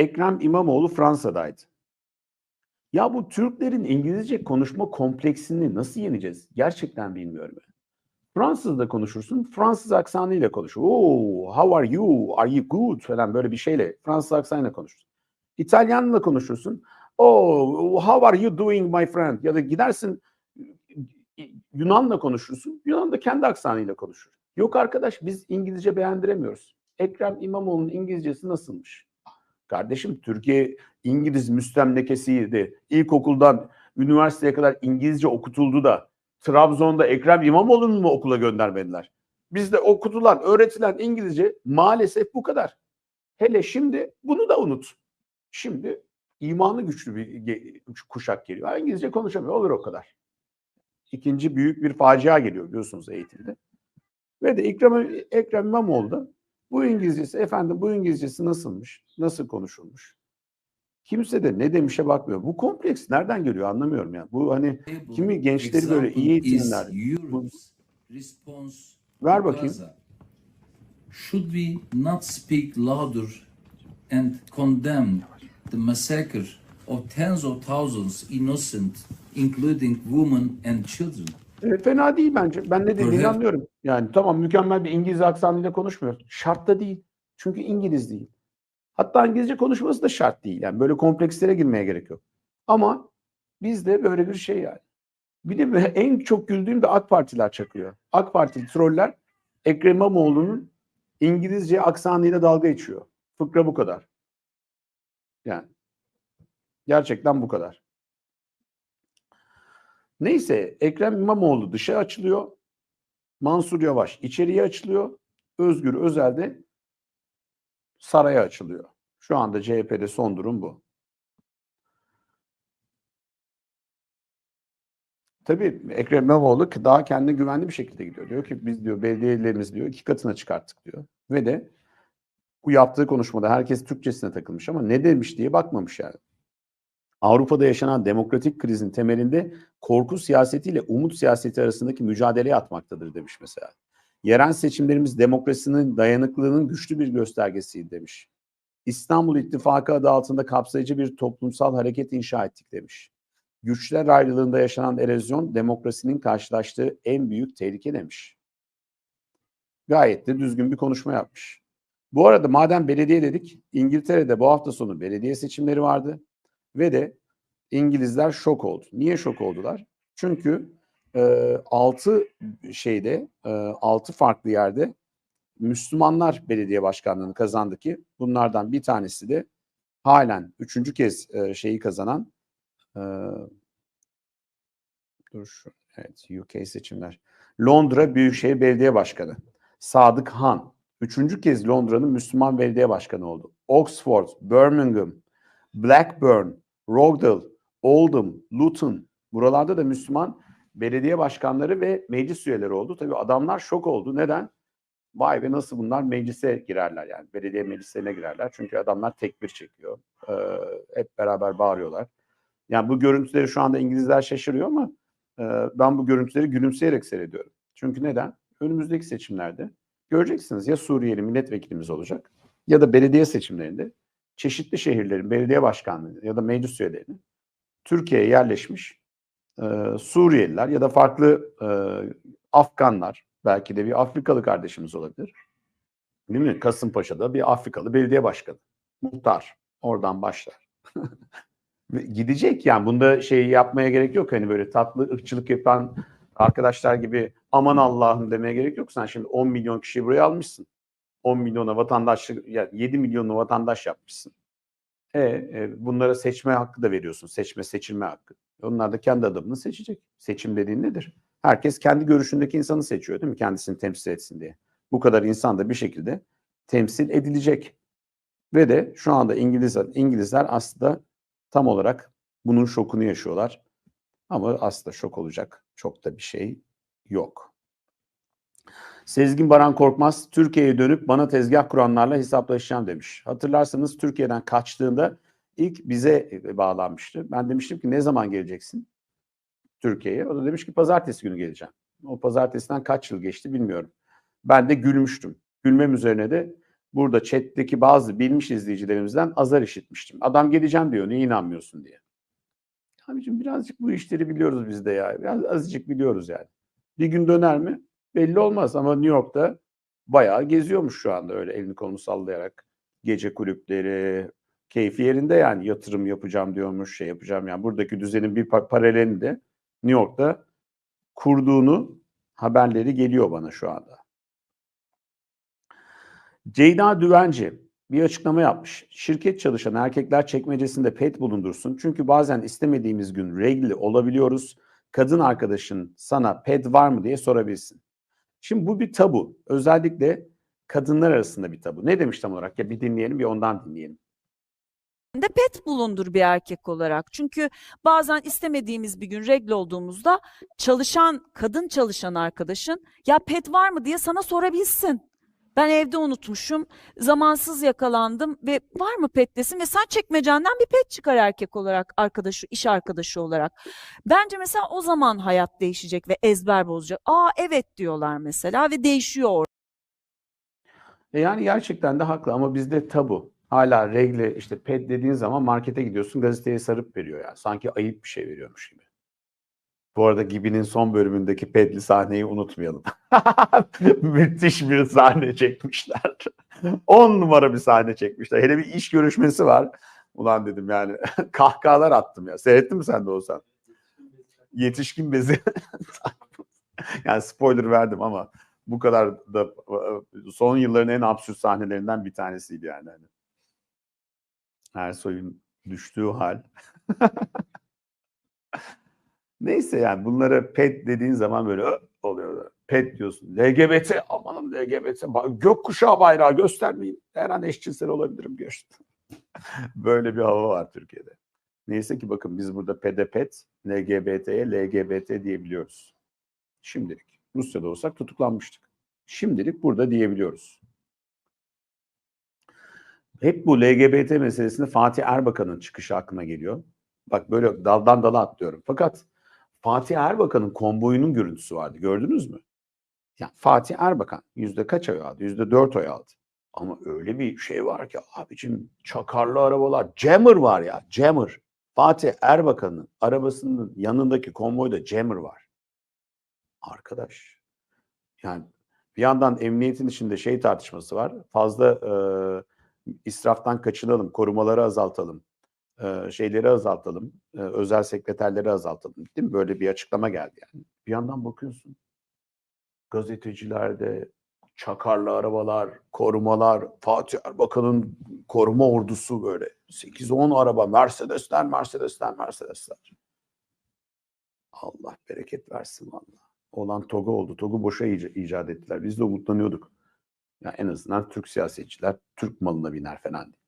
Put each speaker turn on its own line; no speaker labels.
Ekrem İmamoğlu Fransa'daydı. Ya bu Türklerin İngilizce konuşma kompleksini nasıl yeneceğiz? Gerçekten bilmiyorum. Fransız'da konuşursun, Fransız aksanıyla konuşur. Oh, how are you? Are you good? falan böyle bir şeyle Fransız aksanıyla konuşursun. İtalyanla konuşursun. Oh, how are you doing my friend? Ya da gidersin Yunan'la konuşursun. Yunan da kendi aksanıyla konuşur. Yok arkadaş biz İngilizce beğendiremiyoruz. Ekrem İmamoğlu'nun İngilizcesi nasılmış? Kardeşim Türkiye İngiliz müstemlekesiydi. İlkokuldan üniversiteye kadar İngilizce okutuldu da Trabzon'da Ekrem İmamoğlu'nu mu okula göndermediler? Bizde okutulan, öğretilen İngilizce maalesef bu kadar. Hele şimdi bunu da unut. Şimdi imanı güçlü bir kuşak geliyor. İngilizce konuşamıyor. Olur o kadar. İkinci büyük bir facia geliyor biliyorsunuz eğitimde. Ve de Ekrem, Ekrem İmamoğlu da bu İngilizcesi, efendim bu İngilizcesi nasılmış, nasıl konuşulmuş? Kimse de ne demişe bakmıyor. Bu kompleks nereden geliyor anlamıyorum yani. Bu hani kimi gençleri böyle iyi eğitimler. Ver bakayım.
Should we not speak louder and condemn the massacre of tens of thousands innocent, including women and children?
Evet, fena değil bence. Ben ne dediğini
Öyle.
anlıyorum. Yani tamam mükemmel bir İngiliz aksanıyla konuşmuyor. Şart da değil. Çünkü İngiliz değil. Hatta İngilizce konuşması da şart değil. Yani böyle komplekslere girmeye gerek yok. Ama bizde böyle bir şey yani. Bir de en çok güldüğüm de AK Partiler çakıyor. AK Partili troller Ekrem İmamoğlu'nun İngilizce aksanıyla dalga geçiyor. Fıkra bu kadar. Yani gerçekten bu kadar. Neyse Ekrem İmamoğlu dışa açılıyor. Mansur Yavaş içeriye açılıyor. Özgür Özel de saraya açılıyor. Şu anda CHP'de son durum bu. Tabii Ekrem İmamoğlu daha kendine güvenli bir şekilde gidiyor. Diyor ki biz diyor belediyelerimiz diyor iki katına çıkarttık diyor. Ve de bu yaptığı konuşmada herkes Türkçesine takılmış ama ne demiş diye bakmamış yani. Avrupa'da yaşanan demokratik krizin temelinde korku siyasetiyle umut siyaseti arasındaki mücadeleye atmaktadır demiş mesela. Yerel seçimlerimiz demokrasinin dayanıklılığının güçlü bir göstergesiydi demiş. İstanbul İttifakı adı altında kapsayıcı bir toplumsal hareket inşa ettik demiş. Güçler ayrılığında yaşanan erozyon demokrasinin karşılaştığı en büyük tehlike demiş. Gayet de düzgün bir konuşma yapmış. Bu arada madem belediye dedik, İngiltere'de bu hafta sonu belediye seçimleri vardı ve de İngilizler şok oldu. Niye şok oldular? Çünkü e, 6 şeyde, e, 6 farklı yerde Müslümanlar belediye başkanlığını kazandı ki bunlardan bir tanesi de halen üçüncü kez e, şeyi kazanan e, dur şu, evet UK seçimler. Londra Büyükşehir Belediye Başkanı Sadık Han üçüncü kez Londra'nın Müslüman belediye başkanı oldu. Oxford, Birmingham, Blackburn, Rochdale, Oldham, Luton buralarda da Müslüman belediye başkanları ve meclis üyeleri oldu. Tabii adamlar şok oldu. Neden? Vay be nasıl bunlar meclise girerler yani. Belediye meclislerine girerler. Çünkü adamlar tekbir çekiyor. Ee, hep beraber bağırıyorlar. Yani bu görüntüleri şu anda İngilizler şaşırıyor ama e, ben bu görüntüleri gülümseyerek seyrediyorum. Çünkü neden? Önümüzdeki seçimlerde göreceksiniz ya Suriyeli milletvekilimiz olacak ya da belediye seçimlerinde çeşitli şehirlerin belediye başkanlığı ya da meclis üyelerini Türkiye'ye yerleşmiş e, Suriyeliler ya da farklı e, Afganlar, belki de bir Afrikalı kardeşimiz olabilir. Değil mi? Kasımpaşa'da bir Afrikalı belediye başkanı. Muhtar. Oradan başlar. Gidecek yani bunda şey yapmaya gerek yok. Hani böyle tatlı ırkçılık yapan arkadaşlar gibi aman Allah'ım demeye gerek yok. Sen şimdi 10 milyon kişiyi buraya almışsın. 10 milyona vatandaşlık, yani 7 milyonu vatandaş yapmışsın. E, e, bunlara seçme hakkı da veriyorsun. Seçme, seçilme hakkı. Onlar da kendi adamını seçecek. Seçim dediğin nedir? Herkes kendi görüşündeki insanı seçiyor değil mi? Kendisini temsil etsin diye. Bu kadar insan da bir şekilde temsil edilecek. Ve de şu anda İngilizler, İngilizler aslında tam olarak bunun şokunu yaşıyorlar. Ama aslında şok olacak çok da bir şey yok. Sezgin Baran Korkmaz Türkiye'ye dönüp bana tezgah kuranlarla hesaplaşacağım demiş. Hatırlarsanız Türkiye'den kaçtığında ilk bize bağlanmıştı. Ben demiştim ki ne zaman geleceksin Türkiye'ye? O da demiş ki pazartesi günü geleceğim. O pazartesiden kaç yıl geçti bilmiyorum. Ben de gülmüştüm. Gülmem üzerine de burada chat'teki bazı bilmiş izleyicilerimizden azar işitmiştim. Adam geleceğim diyor niye inanmıyorsun diye. Abicim birazcık bu işleri biliyoruz biz de ya. Biraz azıcık biliyoruz yani. Bir gün döner mi? Belli olmaz ama New York'ta bayağı geziyormuş şu anda öyle elini kolunu sallayarak. Gece kulüpleri, keyfi yerinde yani yatırım yapacağım diyormuş, şey yapacağım yani buradaki düzenin bir pa- paralelini de New York'ta kurduğunu haberleri geliyor bana şu anda. Ceyda Düvenci bir açıklama yapmış. Şirket çalışan erkekler çekmecesinde pet bulundursun. Çünkü bazen istemediğimiz gün regli olabiliyoruz. Kadın arkadaşın sana pet var mı diye sorabilsin. Şimdi bu bir tabu. Özellikle kadınlar arasında bir tabu. Ne demiş tam olarak? Ya bir dinleyelim bir ondan dinleyelim.
de pet bulundur bir erkek olarak. Çünkü bazen istemediğimiz bir gün regle olduğumuzda çalışan, kadın çalışan arkadaşın ya pet var mı diye sana sorabilsin. Ben evde unutmuşum, zamansız yakalandım ve var mı pet desin ve sen çekmecenden bir pet çıkar erkek olarak, arkadaşı, iş arkadaşı olarak. Bence mesela o zaman hayat değişecek ve ezber bozacak. Aa evet diyorlar mesela ve değişiyor
E yani gerçekten de haklı ama bizde tabu. Hala regle işte pet dediğin zaman markete gidiyorsun gazeteye sarıp veriyor yani. Sanki ayıp bir şey veriyormuş gibi. Bu arada Gibi'nin son bölümündeki pedli sahneyi unutmayalım. Müthiş bir sahne çekmişler. 10 numara bir sahne çekmişler. Hele bir iş görüşmesi var. Ulan dedim yani kahkahalar attım ya. Seyrettin mi sen de olsan? Yetişkin bezi. yani spoiler verdim ama bu kadar da son yılların en absürt sahnelerinden bir tanesiydi yani. Hani. Ersoy'un düştüğü hal. Neyse yani bunlara pet dediğin zaman böyle oluyor. Pet diyorsun. LGBT amanım LGBT. Gökkuşağı bayrağı göstermeyin. Her an eşcinsel olabilirim diyor. böyle bir hava var Türkiye'de. Neyse ki bakın biz burada pede pet, LGBT'ye LGBT diyebiliyoruz. Şimdilik. Rusya'da olsak tutuklanmıştık. Şimdilik burada diyebiliyoruz. Hep bu LGBT meselesinde Fatih Erbakan'ın çıkışı aklıma geliyor. Bak böyle daldan dala atlıyorum. Fakat Fatih Erbakan'ın konvoyunun görüntüsü vardı. Gördünüz mü? Ya Fatih Erbakan yüzde kaç oy aldı? Yüzde dört oy aldı. Ama öyle bir şey var ki abicim çakarlı arabalar. Jammer var ya Jammer. Fatih Erbakan'ın arabasının yanındaki konvoyda Jammer var. Arkadaş. Yani bir yandan emniyetin içinde şey tartışması var. Fazla e, israftan kaçınalım, korumaları azaltalım, şeyleri azaltalım, özel sekreterleri azaltalım. Değil mi? Böyle bir açıklama geldi yani. Bir yandan bakıyorsun gazetecilerde çakarlı arabalar, korumalar, Fatih Erbakan'ın koruma ordusu böyle 8-10 araba, Mercedesler, Mercedesler, Mercedesler. Allah bereket versin valla. Olan TOG'u oldu. TOG'u boşa ic- icat ettiler. Biz de umutlanıyorduk. Ya en azından Türk siyasetçiler Türk malına biner falan diye.